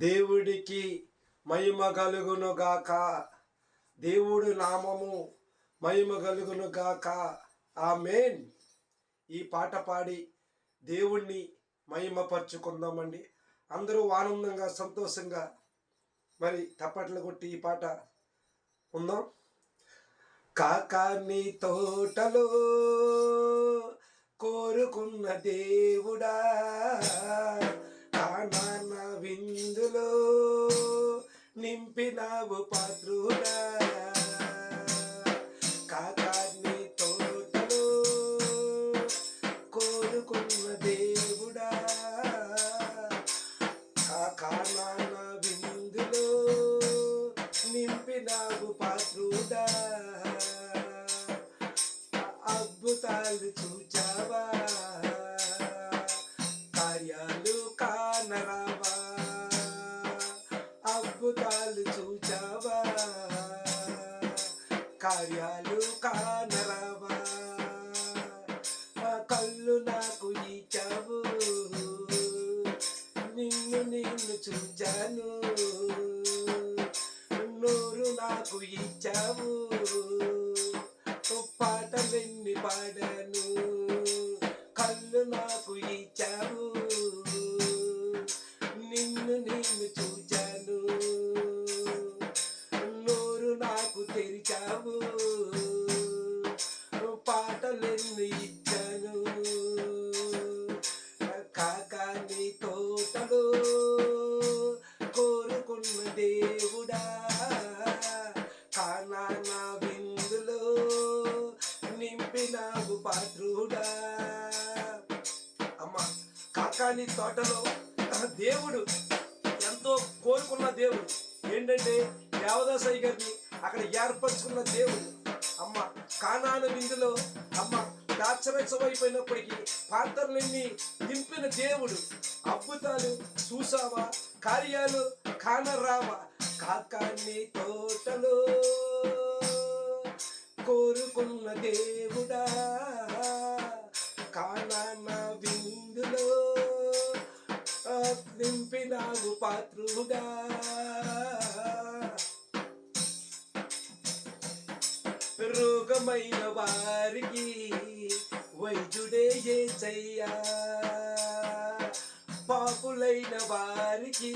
దేవుడికి మహిమ కలుగును గాక. దేవుడు నామము మహిమ కలుగును గాక. మెయిన్ ఈ పాట పాడి దేవుణ్ణి మహిమపరుచుకుందామండి. అందరూ ఆనందంగా సంతోషంగా మరి తప్పట్లు కొట్టి ఈ పాట ఉందాం. కాకాని తోటలో కోరుకున్న దేవుడా కానాన విందులో నింపినావు పాత్రుడా. అద్భుతాలు చూచావా? కార్యాలు కానరావా? ఆ కళ్ళు నాకు ఇచ్చావు. నిన్ను నిన్ను చూచాను. నోరు నాకు ఇచ్చావు. పాటలెన్ని పాడాను కాకాని తోటలో దేవుడు ఎంతో కోరుకున్న దేవుడు. ఏంటంటే దేవదాసయ్య గారిని అక్కడ ఏర్పరచుకున్న దేవుడు. అమ్మ కానాను విందులో అమ్మ దాచరచమైపోయినప్పటికీ పాత్రలన్నీ నింపిన దేవుడు. అద్భుతాలు చూసావా కార్యాలు కానరావా? కాకాన్ని తోటలో కోరుకున్న దేవుడు. వైద్యుడే ఏ చెయ్యా పాపులైన వారికి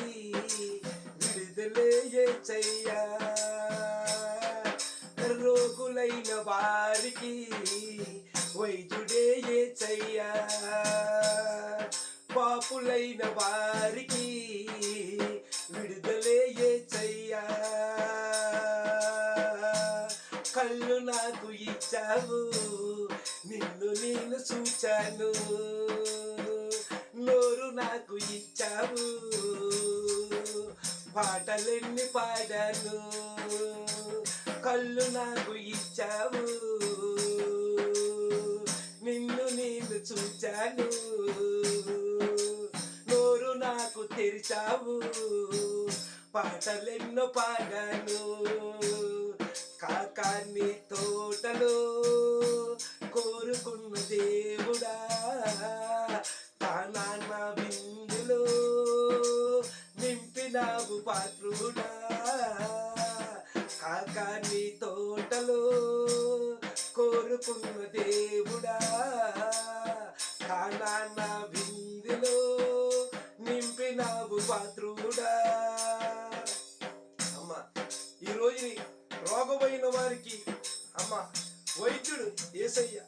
విడుదలే ఏ చెయ్యా రోగులైన వారికి వైద్యుడే ఏ చెయ్యా పాపులైన వారికి విడుదలే ఏ చెయ్యా కళ్ళు నాకు ఇచ్చావు. నేను చూచాను. నోరు నాకు ఇచ్చావు. పాటలెన్ని పాడాను. కళ్ళు నాకు ఇచ్చావు. నిన్ను నేను చూచాను. నోరు నాకు తెరిచావు. పాటలెన్నో పాడాను. కాకాన్ని తోటలో కోరుకున్న దేవుడా తానాన్న బిందులో నింపినావు పాత్రుడా కాకాన్ని తోటలో కోరుకున్న దేవుడా కానాన్న బిందులో నింపినావు పాత్రుడా అమ్మ ఈ రోగమైన వారికి అమ్మ వైద్యుడు ఏసయ్య.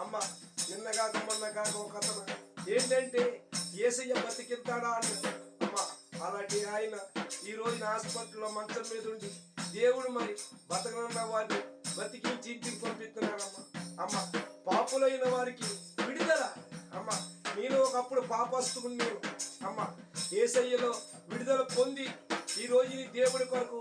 అమ్మ నిన్న కాక మొన్న కాక ఒక అతను. ఏంటంటే ఏసయ్య బతికింతాడా అన్న అమ్మ అలాంటి ఆయన ఈ రోజున హాస్పిటల్లో మంచం మీద ఉండి దేవుడు మరి బతకనున్న వారిని బతికించి ఇంటికి పంపిస్తున్నాడమ్మ అమ్మ పాపులైన వారికి విడుదల. అమ్మ నేను ఒకప్పుడు పాపస్తుకుని నేను అమ్మ ఏసయ్యలో విడుదల పొంది ఈ రోజుని దేవుడి కొరకు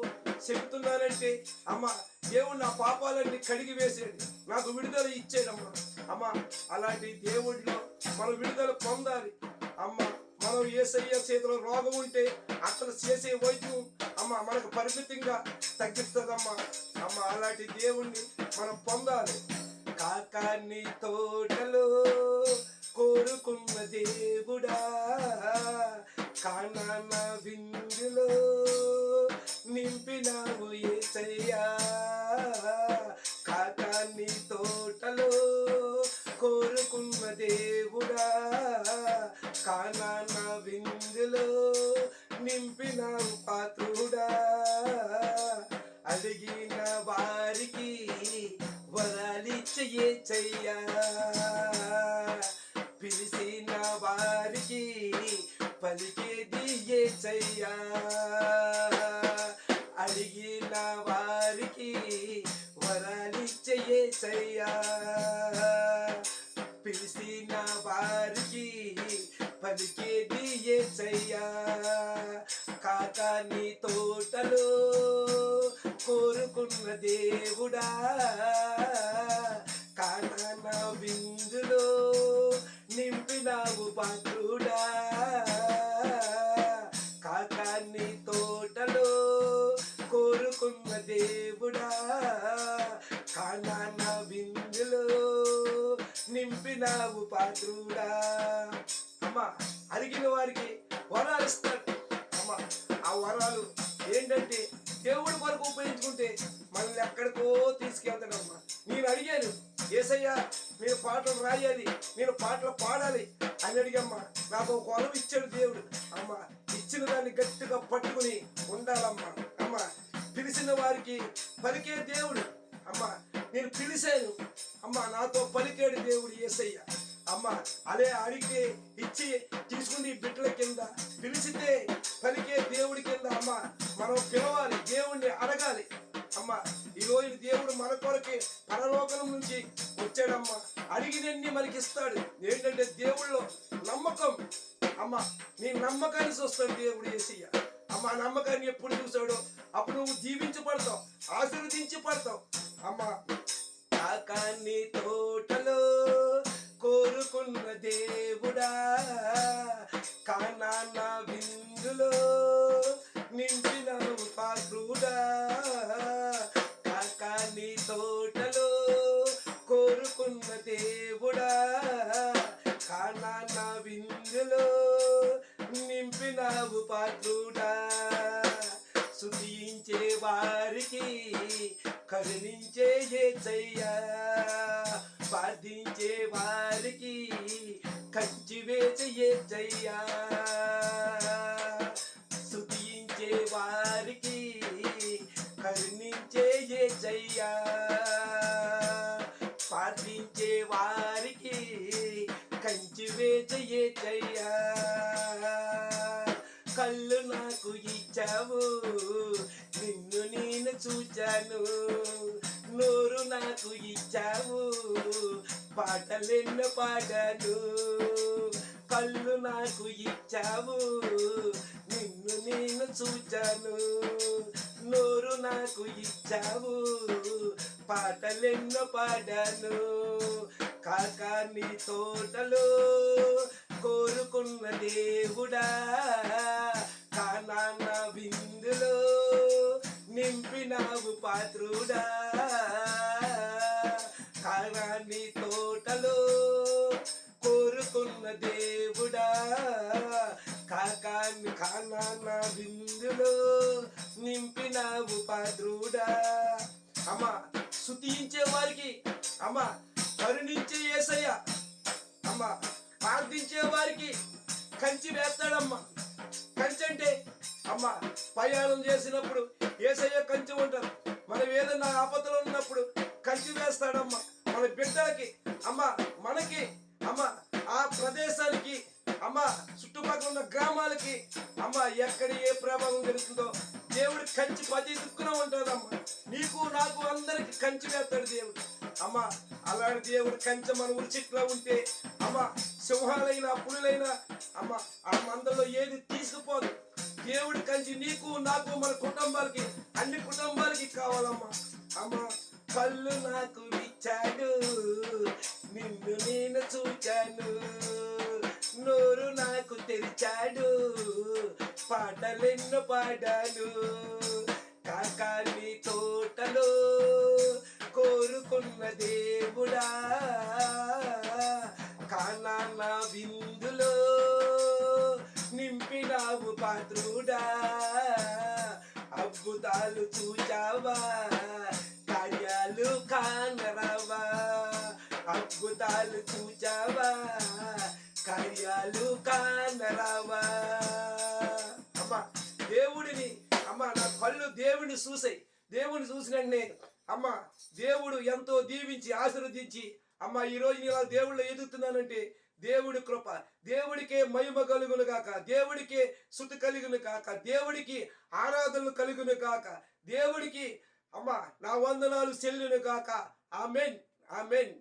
చెప్తున్నానంటే అమ్మ దేవుడు నా పాపాలన్నీ కడిగి వేసేది నాకు విడుదల ఇచ్చాడమ్మా అమ్మ అలాంటి దేవుడిలో మనం విడుదల పొందాలి. అమ్మ మనం ఏసయ్య చేతిలో రోగం ఉంటే అక్కడ చేసే వైద్యం అమ్మ మనకు పరిమితంగా తగ్గిస్తుందమ్మా. అమ్మ అలాంటి దేవుణ్ణి మనం పొందాలి. కాకాని తోటలో కోరుకున్న దేవుడా? కానాన విందులో నింపినావు ఏసయ్యా. కాకాన్ని తోటలో కోరుకున్న దేవుడా. కానాన్న విందులో నింపినావు పాత్రుడా. అడిగిన వారికి వరాలిచ్చే చెయ్యా పిలిచిన వారికి పలికేది ఏ చెయ్యా అడిగిన వారికి వరాలిచ్చయే సయ్యా పిలిచిన వారికి పలికేది ఏ చెయ్యా కాకాని తోటలో కోరుకున్న దేవుడా. కానాన విందులో నింపినావు పాత్రుడా. ఎక్కడికో తీసుకెళ్తాడమ్మా నేను అడిగాను ఏసయ్యా మీరు పాటలు రాయాలి నేను పాటలు పాడాలి అని అడిగమ్మా. నాకు ఒక వరం ఇచ్చాడు దేవుడు. అమ్మా ఇచ్చిన దాన్ని గట్టిగా పట్టుకుని ఉండాలమ్మా. అమ్మా పిలిచిన వారికి పలికే దేవుడు. అమ్మా నేను పిలిచాను. అమ్మా నాతో పలికేడు దేవుడు ఏసయ్య. అమ్మా అదే అడిగితే ఇచ్చి తీసుకుని బిడ్డల కింద. పిలిచితే పలికే దేవుడి కింద అమ్మా మనం పిలవాలి దేవుణ్ణి అడగాలి. అమ్మా ఈ రోజు దేవుడు మన కొరకే పరలోకం నుంచి వచ్చాడమ్మా. అడిగినన్ని మనకి ఇస్తాడు ఏంటంటే దేవుళ్ళో నమ్మకం. అమ్మా నీ నమ్మకాన్ని చూస్తాడు దేవుడు ఏసయ్య. అమ్మా నమ్మకాన్ని ఎప్పుడు చూసాడో అప్పుడు నువ్వు దీవించబడతావు ఆశీర్వదించబడతావు. అమ్మా కాకాన్ని తోటలో కోరుకున్న దేవుడా కానాన్న విందులో నింపిన పాత్రుడా. కరుణించే ఏసయ్యా బాధించే వారికి కంచి వేసే ఏసయ్యా కళ్ళు నాకు ఇచ్చావు. నిన్ను నేను చూచాను. నోరు నాకు ఇచ్చావు. పాటలెన్నో పాడాను. కళ్ళు నాకు ఇచ్చావు. నిన్ను నేను చూచాను. నోరు నాకు ఇచ్చావు. పాటలెన్నో పాడాను. కాక నీ తోటలో కోరుకున్న దేవుడా. నాన్న విందులో నింపినావు పాత్రుడా. కానాన్ని తోటలో కోరుకున్న దేవుడా. కాకాన్ని కానాన్న బిందులో నింపినావు పాత్రుడా. అమ్మ శుతించే వారికి అమ్మ కరుణించే ఏసయ్య అమ్మ ప్రార్థించే వారికి కంచి వేస్తాడమ్మా. ప్రయాణం చేసినప్పుడు ఏసయ్య కంచి ఉంటారు. మనం ఏదైనా ఆపదలో ఉన్నప్పుడు కంచి వేస్తాడమ్మా. మన బిడ్డలకి అమ్మ మనకి అమ్మ ఆ ప్రదేశానికి అమ్మ చుట్టుపక్కల ఉన్న గ్రామాలకి అమ్మ ఎక్కడ ఏ ప్రభావం జరుగుతుందో దేవుడు కంచి పది దిక్కున ఉంటుందమ్మా నీకు నాకు అందరికి కంచి వేస్తాడు దేవుడు. అమ్మ అలాంటి దేవుడు కంచె మన ఊరి చెట్లో ఉంటే అమ్మ సింహాలైనా పులులైనా అమ్మ ఆ మందలో ఏది తీసుకుపోదు. దేవుడి కంచి నీకు నాకు మన కుటుంబాలకి అన్ని కుటుంబాలకి కావాలమ్మా. అమ్మ కళ్ళు నాకు ఇచ్చాడు నిన్ను నేను చూచాను నోరు నాకు తెరిచాడు పాటలెన్నో పాడాను కాకాని తోటలో కోరుకున్న దేవుడా కానాన్న విందులో నింపినావు పాత్రుడా అద్భుతాలు చూచావా కార్యాలు కానరావా అద్భుతాలు చూచావా కార్యాలు కానరావా. అమ్మా దేవుడిని అమ్మా నా కళ్ళు దేవుడిని చూసాయి. దేవుని చూసినట్టే అమ్మ దేవుడు ఎంతో దీవించి ఆశీర్వదించి అమ్మ ఈ నేను ఇలా దేవుళ్ళు ఎదుగుతున్నానంటే దేవుడి కృప దేవుడికే మహిమ కలుగును కాక దేవుడికే శుద్ధి కలుగును కాక దేవుడికి ఆరాధనలు కలుగును కాక దేవుడికి అమ్మ నా వందనాలు చెల్లును కాక ఆమెన్ ఆమెన్.